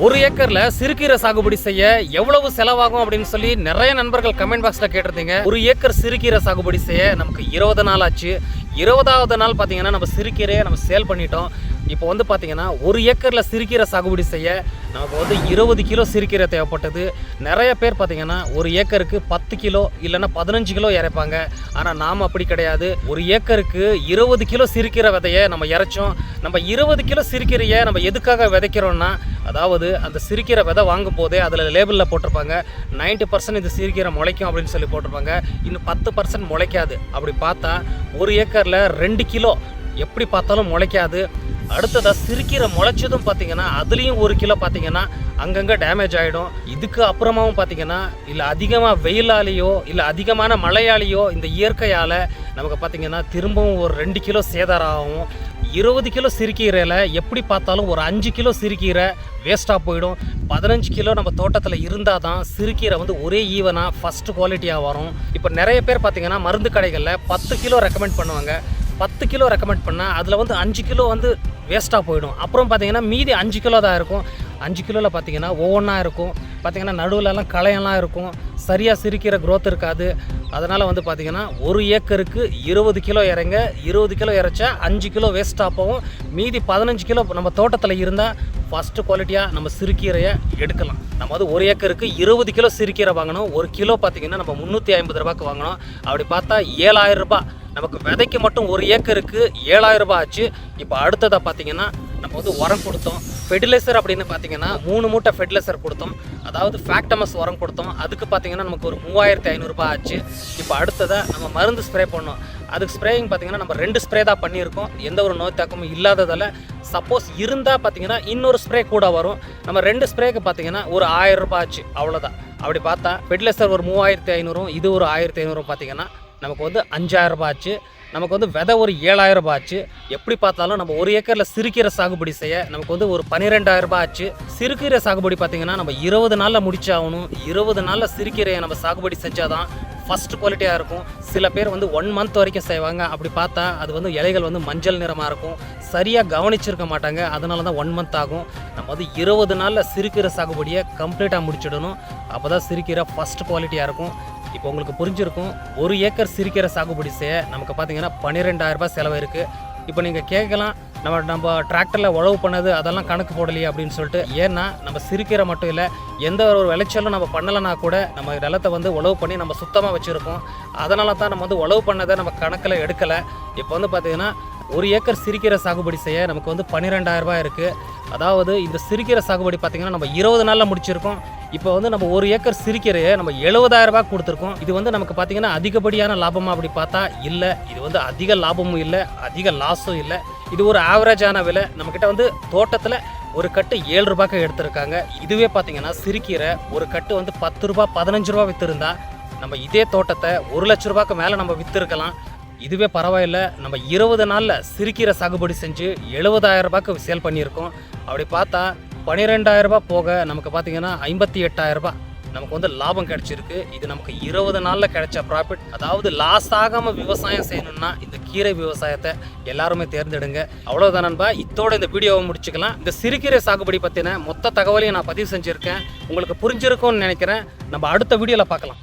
ஒரு ஏக்கர்ல சிறுகீரை சாகுபடி செய்ய எவ்வளவு செலவாகும் அப்படின்னு சொல்லி நிறைய நண்பர்கள் கமெண்ட் பாக்ஸ்ல கேட்டிருந்தீங்க. ஒரு ஏக்கர் சிறுகீரை சாகுபடி செய்ய நமக்கு இருபது நாள் ஆச்சு. இருபதாவது நாள் பார்த்தீங்கன்னா நம்ம சிறுகீரையை நம்ம சேல் பண்ணிட்டோம். இப்போ வந்து பார்த்தீங்கன்னா ஒரு ஏக்கரில் சிறுகீரை சாகுபடி செய்ய நமக்கு வந்து இருபது கிலோ சிறுகீரை தேவைப்பட்டது. நிறைய பேர் பார்த்தீங்கன்னா ஒரு ஏக்கருக்கு பத்து கிலோ இல்லைன்னா பதினஞ்சு கிலோ இறைப்பாங்க. ஆனால் நாம் அப்படி கிடையாது. ஒரு ஏக்கருக்கு இருபது கிலோ சிறுகீரை விதையை நம்ம இறைச்சோம். நம்ம இருபது கிலோ சிறுகீரையை நம்ம எதுக்காக விதைக்கிறோன்னா அதாவது அந்த சிரிக்கிற விதை வாங்கும் போதே அதில் லேபிளில் போட்டிருப்பாங்க. 90% பர்சன்ட் இந்த சிறுகீரை முளைக்கும் அப்படின்னு சொல்லி போட்டிருப்பாங்க. இன்னும் பத்து பர்சன்ட் முளைக்காது. அப்படி பார்த்தா ஒரு ஏக்கரில் ரெண்டு கிலோ எப்படி பார்த்தாலும் முளைக்காது. அடுத்ததாக சிரிக்கிற முளைச்சதும் பார்த்தீங்கன்னா அதுலேயும் ஒரு கிலோ பார்த்தீங்கன்னா அங்கங்கே டேமேஜ் ஆகிடும் இதுக்கு அப்புறமாவும் பார்த்தீங்கன்னா இல்லை அதிகமாக வெயிலாலேயோ இல்லை அதிகமான மழையாலேயோ இந்த இயற்கையால் நமக்கு பார்த்தீங்கன்னா திரும்பவும் ஒரு ரெண்டு கிலோ சேதாரம் ஆகும். இருபது கிலோ சிறுகீரையில் எப்படி பார்த்தாலும் ஒரு அஞ்சு கிலோ சிறுகீரை வேஸ்ட்டாக போயிடும். பதினஞ்சு கிலோ நம்ம தோட்டத்தில் இருந்தால் தான் சிறுகீரை வந்து ஒரே ஈவனாக ஃபஸ்ட்டு குவாலிட்டியாக வரும். இப்போ நிறைய பேர் பார்த்தீங்கன்னா மருந்து கடைகளில் பத்து கிலோ ரெக்கமெண்ட் பண்ணுவாங்க. பத்து கிலோ ரெக்கமெண்ட் பண்ணால் அதில் வந்து அஞ்சு கிலோ வந்து வேஸ்ட்டாக போயிடும். அப்புறம் பார்த்திங்கன்னா மீதி அஞ்சு கிலோ தான் இருக்கும். அஞ்சு கிலோவில் பார்த்தீங்கன்னா ஒவ்வொன்றா இருக்கும். பார்த்தீங்கன்னா நடுவுலலாம் களையெல்லாம் இருக்கும். சரியாக சிரிக்கிற க்ரோத் இருக்காது. அதனால் வந்து பார்த்தீங்கன்னா ஒரு ஏக்கருக்கு இருபது கிலோ இறங்க இருபது கிலோ இறைச்சா அஞ்சு கிலோ வேஸ்ட்டாக போகும் மீதி பதினஞ்சு கிலோ நம்ம தோட்டத்தில் இருந்தால் ஃபஸ்ட்டு குவாலிட்டியாக நம்ம சிறுகீரையை எடுக்கலாம். நம்ம வந்து ஒரு ஏக்கருக்கு இருபது கிலோ சிறுகீரை வாங்கணும். ஒரு கிலோ பார்த்தீங்கன்னா நம்ம முந்நூற்றி ஐம்பது ரூபாய்க்கு வாங்கணும். அப்படி பார்த்தா ஏழாயிரம் ரூபாய். நமக்கு விதைக்கு மட்டும் ஒரு ஏக்கருக்கு ஏழாயிரம் ரூபாய் ஆச்சு. இப்போ அடுத்ததாக பார்த்தீங்கன்னா நம்ம வந்து உரம் கொடுத்தோம். ஃபெர்டிலைசர் அப்படின்னு பார்த்தீங்கன்னா மூணு மூட்டை ஃபெர்டிலைசர் கொடுத்தோம். அதாவது ஃபேக்டமஸ் உரம் கொடுத்தோம். அதுக்கு பார்த்தீங்கன்னா நமக்கு ஒரு மூவாயிரத்தி ஐநூறுரூபா ஆச்சு. இப்போ அடுத்ததாக நம்ம மருந்து ஸ்ப்ரே பண்ணோம். அதுக்கு ஸ்ப்ரேயிங் பார்த்தீங்கன்னா நம்ம ரெண்டு ஸ்ப்ரே தான் பண்ணியிருக்கோம். எந்த ஒரு நோய் தாக்கமும் இல்லாததால் சப்போஸ் இருந்தால் பார்த்தீங்கன்னா இன்னொரு ஸ்ப்ரே கூட வரும். நம்ம ரெண்டு ஸ்ப்ரேக்கு பார்த்தீங்கன்னா ஒரு ஆயிரம் ரூபாய் ஆச்சு. அவ்வளோதான் அப்படி பார்த்தா ஃபெர்டிலைசர் ஒரு மூவாயிரத்தி ஐநூறும் இது ஒரு ஆயிரத்தி ஐநூறும் பார்த்தீங்கன்னா நமக்கு வந்து அஞ்சாயிரம் ரூபாய் ஆச்சு. நமக்கு வந்து விதை ஒரு ஏழாயிரம் ரூபாய் ஆச்சு. எப்படி பார்த்தாலும் நம்ம ஒரு ஏக்கரில் சிறுகீரை சாகுபடி செய்ய நமக்கு வந்து ஒரு பன்னிரெண்டாயிரம் ரூபாய் ஆச்சு. சிறுகீரை சாகுபடி பார்த்தீங்கன்னா நம்ம இருபது நாளில் முடிச்சாகணும். இருபது நாளில் சிறுகீரையை நம்ம சாகுபடி செஞ்சாதான் ஃபஸ்ட் குவாலிட்டியாக இருக்கும். சில பேர் வந்து ஒன் மந்த் வரைக்கும் செய்வாங்க. அப்படி பார்த்தா அது வந்து இலைகள் வந்து மஞ்சள் நிறமாக இருக்கும். சரியாக கவனிச்சிருக்க மாட்டாங்க. அதனால தான் ஒன் மந்த் ஆகும். நம்ம வந்து இருபது நாளில் சிறுகீரை சாகுபடியை கம்ப்ளீட்டாக முடிச்சிடணும். அப்போ தான் சிறுகீரை ஃபஸ்ட் குவாலிட்டியாக இருக்கும். இப்போ உங்களுக்கு புரிஞ்சிருக்கும் ஒரு ஏக்கர் சிரிக்கிற சாகுபடி செய்ய நமக்கு பார்த்தீங்கன்னா பன்னிரெண்டாயிரரூபா செலவு இருக்குது இப்போ நீங்கள் கேட்கலாம் நம்ம நம்ம டிராக்டரில் உழவு பண்ணது அதெல்லாம் கணக்கு போடலையே அப்படின்னு சொல்லிட்டு ஏன்னா நம்ம சிரிக்கிற மட்டும் இல்லை எந்த ஒரு விளைச்சலும் நம்ம பண்ணலைன்னா கூட நம்ம நிலத்தை வந்து உழவு பண்ணி நம்ம சுத்தமாக வச்சுருக்கோம். அதனால தான் நம்ம வந்து உழவு பண்ணதை நம்ம கணக்கில் எடுக்கலை. இப்போ வந்து பார்த்திங்கன்னா ஒரு ஏக்கர் சிரிக்கிற சாகுபடி செய்ய நமக்கு வந்து 12000 ரூபாய் இருக்குது அதாவது இந்த சிரிக்கிற சாகுபடி பார்த்தீங்கன்னா நம்ம இருபது நாளில் முடிச்சிருக்கோம். இப்போ வந்து நம்ம ஒரு ஏக்கர் சிறுகீரையை நம்ம 70000 ரூபாய் கொடுத்துருக்கோம். இது வந்து நமக்கு பார்த்தீங்கன்னா அதிகப்படியான லாபமாக அப்படி பார்த்தா இல்லை. இது வந்து அதிக லாபமும் இல்லை அதிக லாஸும் இல்லை. இது ஒரு ஆவரேஜான விலை. நம்மக்கிட்ட வந்து தோட்டத்தில் ஒரு கட்டு ஏழு ரூபாய்க்கு எடுத்திருக்காங்க. இதுவே பார்த்தீங்கன்னா சிறுகீரை ஒரு கட்டு வந்து பத்து ரூபா பதினஞ்சு ரூபா விற்றுருந்தா நம்ம இதே தோட்டத்தை ஒரு லட்ச ரூபாய்க்கு மேலே நம்ம விற்றுருக்கலாம் இதுவே பரவாயில்ல. நம்ம இருபது நாளில் சிறுகீரை சாகுபடி செஞ்சு 70000 ரூபாய்க்கு சேல் பண்ணியிருக்கோம். அப்படி பார்த்தா 12000 போக நமக்கு பார்த்தீங்கன்னா ஐம்பத்தி எட்டாயிரரூபா நமக்கு வந்து லாபம் கிடைச்சிருக்கு. இது நமக்கு இருபது நாளில் கிடைச்ச ப்ராஃபிட் அதாவது லாஸ் ஆகாமல் விவசாயம் செய்யணும்னா இந்த கீரை விவசாயத்தை எல்லாருமே தேர்ந்தெடுங்க. அவ்வளோதான் நண்பா. இத்தோட இந்த வீடியோவை முடிச்சுக்கலாம். இந்த சிறுகீரை சாகுபடி பற்றின மொத்த தகவலையும் நான் பதிவு செஞ்சுருக்கேன். உங்களுக்கு புரிஞ்சிருக்கும்னு நினைக்கிறேன். நம்ம அடுத்த வீடியோவில் பார்க்கலாம்.